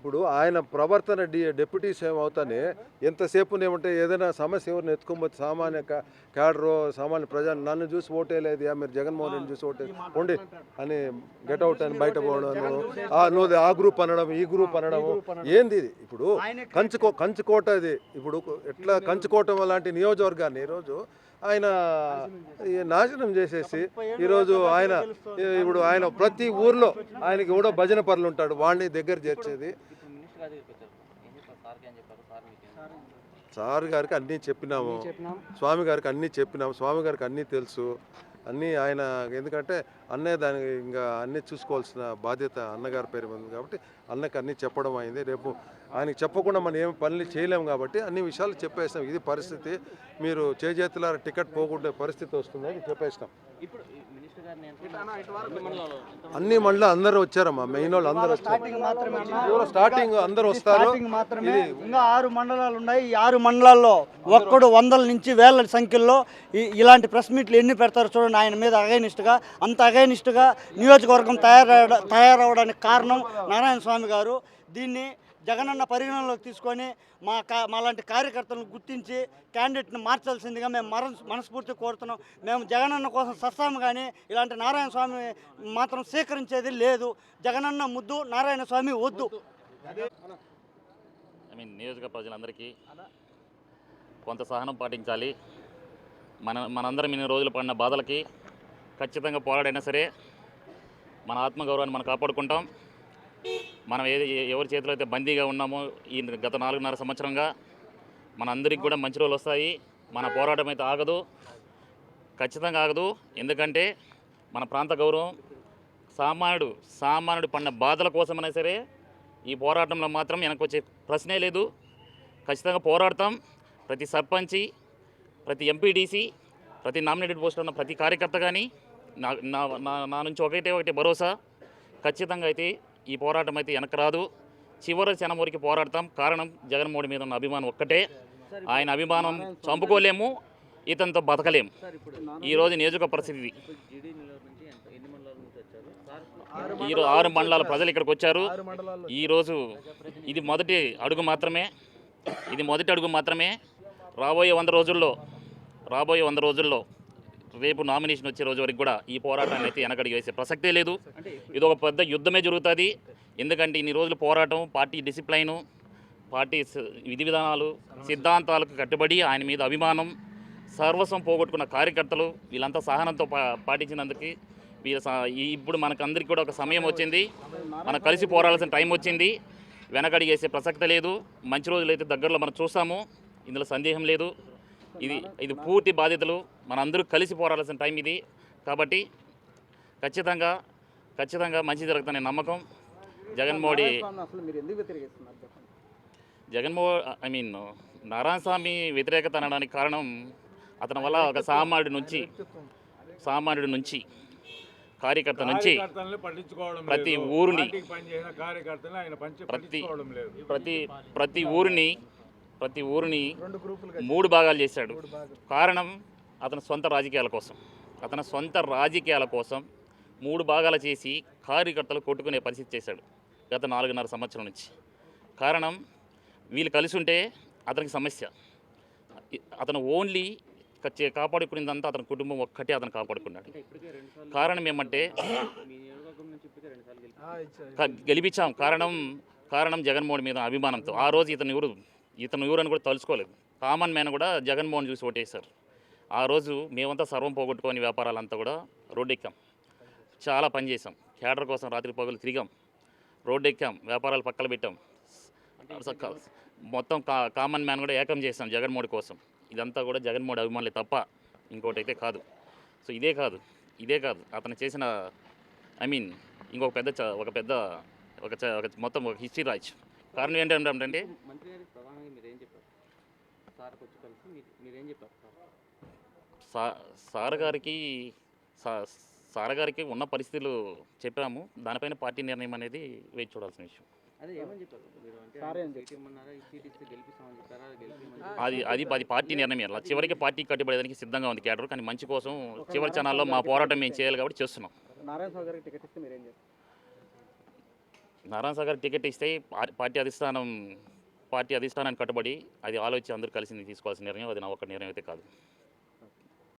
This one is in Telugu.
ఇప్పుడు ఆయన ప్రవర్తన డి డెప్యూటీస్ సీఎం అవుతానే ఎంతసేపు ఏమంటే ఏదైనా సమస్య ఎవరిని ఎత్తుకోబోతే సామాన్య క్యాడరో సామాన్య ప్రజలు నన్ను చూసి ఓటేయలేదు యా మీరు జగన్మోహన్ రెడ్డి చూసి ఓటే ఉండి అని గెట్ అవుట్ అని బయట పోవడం ఆ నువ్వు ఆ గ్రూప్ అనడం ఈ గ్రూప్ అనడం ఏంది ఇది? ఇప్పుడు కంచుకో కంచుకోట ఇది. ఇప్పుడు ఎట్లా కంచుకోట లాంటి నియోజకవర్గాన్ని ఈరోజు ఆయన ఈ నాశనం చేసేసి ఈరోజు ఆయన ఇప్పుడు ఆయన ప్రతి ఊర్లో ఆయనకి కూడా భజన పనులు ఉంటాడు వాడిని దగ్గర చేర్చేది. సార్ మీకు ఏం- సార్ గారికి అన్నీ చెప్పినాము. చెప్పినాం. స్వామి గారికి అన్నీ చెప్పినాము. స్వామి గారికి అన్నీ తెలుసు. అన్నీ ఆయన ఎందుకంటే అన్నే దానికి ఇంకా అన్నీ చూసుకోవాల్సిన బాధ్యత అన్నగారి పేరు ఉంది కాబట్టి అన్నకి అన్నీ చెప్పడం అయింది. రేపు ఆయనకి చెప్పకుండా మనం ఏం పనులు చేయలేము కాబట్టి అన్ని విషయాలు చెప్పేస్తాం ఇది పరిస్థితి. మీరు చేజేతుల టికెట్ పోగొట్టే పరిస్థితి వస్తుందని చెప్పేసినాం. అన్ని మళ్ళీ అందరూ వచ్చారమ్మా మెయిన్ వాళ్ళు అందరూ వచ్చారు. స్టార్టింగ్ అందరూ వస్తారు. స్టార్టింగ్ మాత్రమే. ఇంకా ఆరు మండలాలు ఉన్నాయి. ఈ ఆరు మండలాల్లో ఒక్కడు వందల నుంచి వేల సంఖ్యలో ఈ- ఇలాంటి ప్రెస్ మీట్లు ఎన్ని పెడతారో చూడండి. ఆయన మీద అగైనిస్ట్గా అంత అగైనిస్ట్గా నియోజకవర్గం తయారవ తయారవడానికి కారణం నారాయణ స్వామి గారు. దీన్ని జగనన్న పరిగణనలోకి తీసుకొని మా కా మాలాంటి కార్యకర్తలను గుర్తించి క్యాండిడేట్ని మార్చాల్సిందిగా మేము మర మనస్ఫూర్తి కోరుతున్నాం. మేము జగనన్న కోసం సస్తాము కానీ ఇలాంటి నారాయణ స్వామి మాత్రం స్వీకరించేది లేదు. జగనన్న ముద్దు నారాయణ స్వామి వద్దు. ఐ మీన్ నియోజక ప్రజలందరికీ కొంత సహనం పాటించాలి. మన మనందరం ఇన్ని రోజులు పడిన బాధలకి ఖచ్చితంగా పోరాడైనా సరే మన ఆత్మగౌరవాన్ని మనం కాపాడుకుంటాం. మనం ఏది ఎవరి చేతిలో అయితే బందీగా ఉన్నామో ఈ గత నాలుగున్నర సంవత్సరంగా మన అందరికి కూడా మంచి రోజులు వస్తాయి. మన పోరాటం అయితే ఆగదు ఖచ్చితంగా ఆగదు. ఎందుకంటే మన ప్రాంత గౌరవం సామాన్యుడు సామాన్యుడు పడిన బాధల కోసమైనా సరే ఈ పోరాటంలో మాత్రం వెనక్కి వచ్చే ప్రశ్నే లేదు. ఖచ్చితంగా పోరాడతాం. ప్రతి సర్పంచి ప్రతి ఎంపీడీసీ ప్రతి నామినేటెడ్ పోస్టులో ఉన్న ప్రతి కార్యకర్త కానీ నా నా నా- నా నుంచి ఒకటే ఒకటి భరోసా. ఖచ్చితంగా అయితే ఈ పోరాటం అయితే వెనక రాదు. చివరి క్షణం వరకు పోరాడతాం. కారణం జగన్మోహన్ మీద ఉన్న అభిమానం ఒక్కటే. ఆయన అభిమానం చంపుకోలేము ఇతనితో బతకలేము. ఈరోజు నియోజక పరిస్థితి ఈరోజు ఆరు మండలాల ప్రజలు ఇక్కడికి వచ్చారు. ఈరోజు ఇది మొదటి అడుగు మాత్రమే. ఇది మొదటి అడుగు మాత్రమే. రాబోయే వంద రోజుల్లో రాబోయే వంద రోజుల్లో రేపు నామినేషన్ వచ్చే రోజు వరకు కూడా ఈ పోరాటాన్ని అయితే వెనకడికి వేసే ప్రసక్తే లేదు. ఇది ఒక పెద్ద యుద్ధమే జరుగుతుంది. ఎందుకంటే ఇన్ని రోజులు పోరాటం పార్టీ డిసిప్లైను పార్టీ విధి విధానాలు సిద్ధాంతాలకు కట్టుబడి ఆయన మీద అభిమానం సర్వస్వం పోగొట్టుకున్న కార్యకర్తలు వీళ్ళంతా సహనంతో పాటించినందుకు వీళ్ళ స- ఈ- ఇప్పుడు మనకందరికీ కూడా ఒక సమయం వచ్చింది. మనం కలిసి పోరాడాల్సిన టైం వచ్చింది. వెనకడిగేసే ప్రసక్తి లేదు. మంచి రోజులు అయితే దగ్గరలో మనం చూస్తాము. ఇందులో సందేహం లేదు. ఇది ఇది పూర్తి బాధ్యతలు. మనందరూ కలిసి పోరాడాల్సిన టైం ఇది. కాబట్టి ఖచ్చితంగా ఖచ్చితంగా మంచి జరుగుతుందనే నమ్మకం చెప్పండి. జగన్మోహన్ ఐ మీన్ నారాయణ స్వామి వ్యతిరేకత అనడానికి కారణం అతని వల్ల ఒక సామాన్యుడి నుంచి సామాన్యుడి నుంచి కార్యకర్త నుంచి ప్రతి. ఊరిని ప్రతి ప్రతి ప్రతి ఊరిని ప్రతి ఊరిని మూడు భాగాలు చేశాడు. కారణం అతని సొంత రాజకీయాల కోసం. అతని సొంత రాజకీయాల కోసం మూడు భాగాలు చేసి కార్యకర్తలు కొట్టుకునే పరిస్థితి చేశాడు గత నాలుగున్నర సంవత్సరం నుంచి. కారణం వీళ్ళు కలిసి ఉంటే అతనికి సమస్య. అతను ఓన్లీ కాపాడుకునేదంతా అతని కుటుంబం ఒక్కటే అతను కాపాడుకున్నాడు. కారణం ఏమంటే గెలిపించాం. కారణం కారణం జగన్మోహన్ మీద అభిమానంతో. ఆ రోజు ఇతను ఎవరు ఇతను ఎవరని కూడా తలుచుకోలేదు. కామన్ మ్యాన్ కూడా జగన్మోహన్ చూసి ఓటేశారు. ఆ రోజు మేమంతా సర్వం పోగొట్టుకొని వ్యాపారాలంతా కూడా రోడ్డు ఎక్కాం చాలా పని చేసాం క్యాడర్ కోసం రాత్రి పగలు తిరిగాం. రోడ్డు ఎక్కాం వ్యాపారాలు పక్కన పెట్టాం. మొత్తం కా కామన్ మ్యాన్ కూడా ఏకం చేసాం జగన్మోహన్ కోసం. ఇదంతా కూడా జగన్మోహన్ అభిమానులే తప్ప ఇంకోటి అయితే కాదు. సో ఇదే కాదు. ఇదే కాదు. అతను చేసిన ఐ మీన్ ఇంకొక పెద్ద ఒక పెద్ద ఒక చ- ఒక మొత్తం ఒక హిస్టరీ రాయచ్చు. కారణం ఏంటంటే మంత్రి గారికి ప్రధానంగా మీరు ఏం చెప్పారు? సార్కి వచ్చి కలిసి మీరు మీరేం చెప్పారు సార్? గారికి సార్ గారికి ఉన్న పరిస్థితులు చెప్పాము. దానిపైన పార్టీ నిర్ణయం అనేది వేచి చూడాల్సిన విషయం. అదే సారే అది అది అది పార్టీ నిర్ణయం అలా. చివరికి పార్టీ కట్టుబడేదానికి సిద్ధంగా ఉంది క్యాడర్. కానీ మంచి కోసం చివరి క్షణాల్లో మా పోరాటం మేము చేయాలి కాబట్టి చేస్తున్నాం. నారాయణ స్వామి గారికి టికెట్ ఇస్తే మీరేం చేస్తారు? నారాయణ సాగర్ టికెట్ ఇస్తే పార్టీ అధిష్టానం పార్టీ అధిష్టానానికి కట్టుబడి అది ఆలోచించి అందరూ కలిసి తీసుకోవాల్సిన నిర్ణయం. అది నా ఒక్క నిర్ణయం అయితే కాదు.